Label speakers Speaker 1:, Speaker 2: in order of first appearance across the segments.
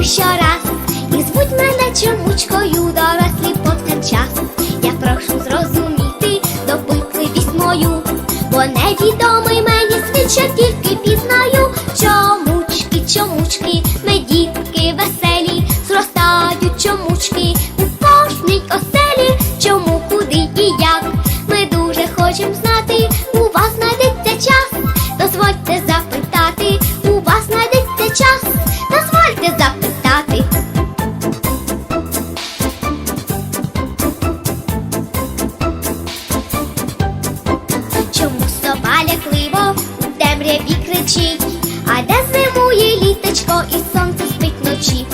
Speaker 1: кажу щораз, і звуть мене чомучкою дорослі повсякчас. Я прошу зрозуміти допитливість мою, бо невідомий мені світ, що тільки пізнаю. Чомучки, чомучки, ми дітки веселі, зростають чомучки у кожній оселі, чому куди і як. Темряві кричить? А де зимує літочко і сонце спить вночі?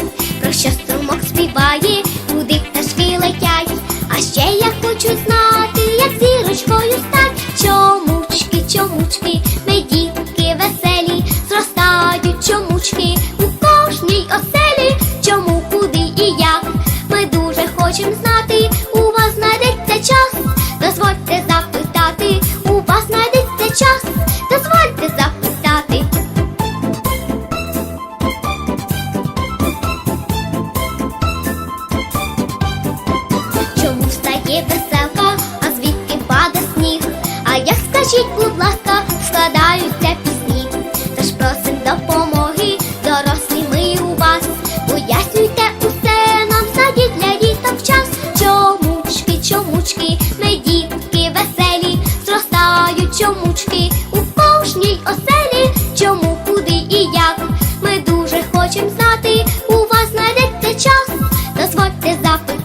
Speaker 1: Про що струмок співає, куди пташки летять? А ще я хочу знати, як зірочкою стать. Чомучки, чомучки, ми дітки веселі, зростають чомучки у кожній оселі. Чому, куди і як? Ми дуже хочемо знати. У вас знайдеться час. Дозвольте запитати. У вас знайдеться час дозвольте запитати. Чому стає весело, а звідки паде сніг? А як скажіть, будь ласка, складаються пісні, тож просим допомоги, дорослі ми у вас, пояснюйте усе нам саді для діток час. Чомучки, чомучки, ми дітки веселі, зростають чомучки. час, дозвольте запитати.